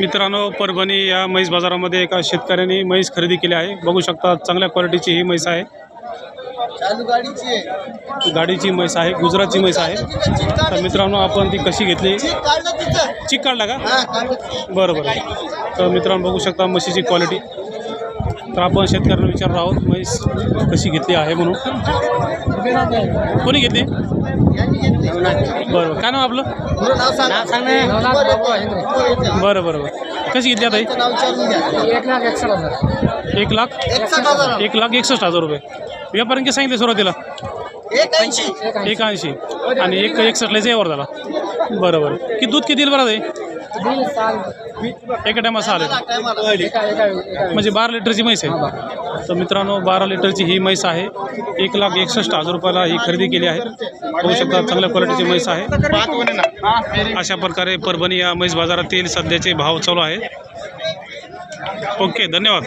मित्रांनो परभणी या म्हैस बाजारामध्ये एका शेतकऱ्याने म्हैस खरेदी केली आहे. बघू शकता चांगल्या क्वालिटीची ही म्हैस आहे. गाडीची म्हैस आहे गुजरातची म्हैस आहे. तर मित्रांनो आपण ती कशी घेतली? चिक काढला का? बरं बरं. तर मित्रांनो बघू शकता म्हशीची क्वालिटी. तर आपण शेतकऱ्यांना विचारणार आहोत म्हैस कशी घेतली आहे म्हणून? कोणी घेतली? बरं काय नाव आपलं? बरं बरं बरं. कशी घेतली आता एक लाख? एक लाख एकसष्ट हजार रुपये. व्यापाऱ्यांनी सांगितले सुरुवातीला? एक ऐंशी. एक ऐंशी. आणि एक एकसष्टला यावर झाला. बरं बरं. किती दूध किती बरं ते साल एका टायमा सहा लिटर एका एका एका म्हणजे बारा लिटरची म्हैस आहे. तर मित्रांनो बारा लिटरची ही म्हैस आहे. एक लाख एकसष्ट हजार रुपयाला ही खरेदी केली आहे. होऊ शकतात चांगल्या क्वालिटीची म्हैस आहे. अशा प्रकारे परभणी या म्हैस बाजारातील सध्याचे भाव चालू आहेत. ओके धन्यवाद.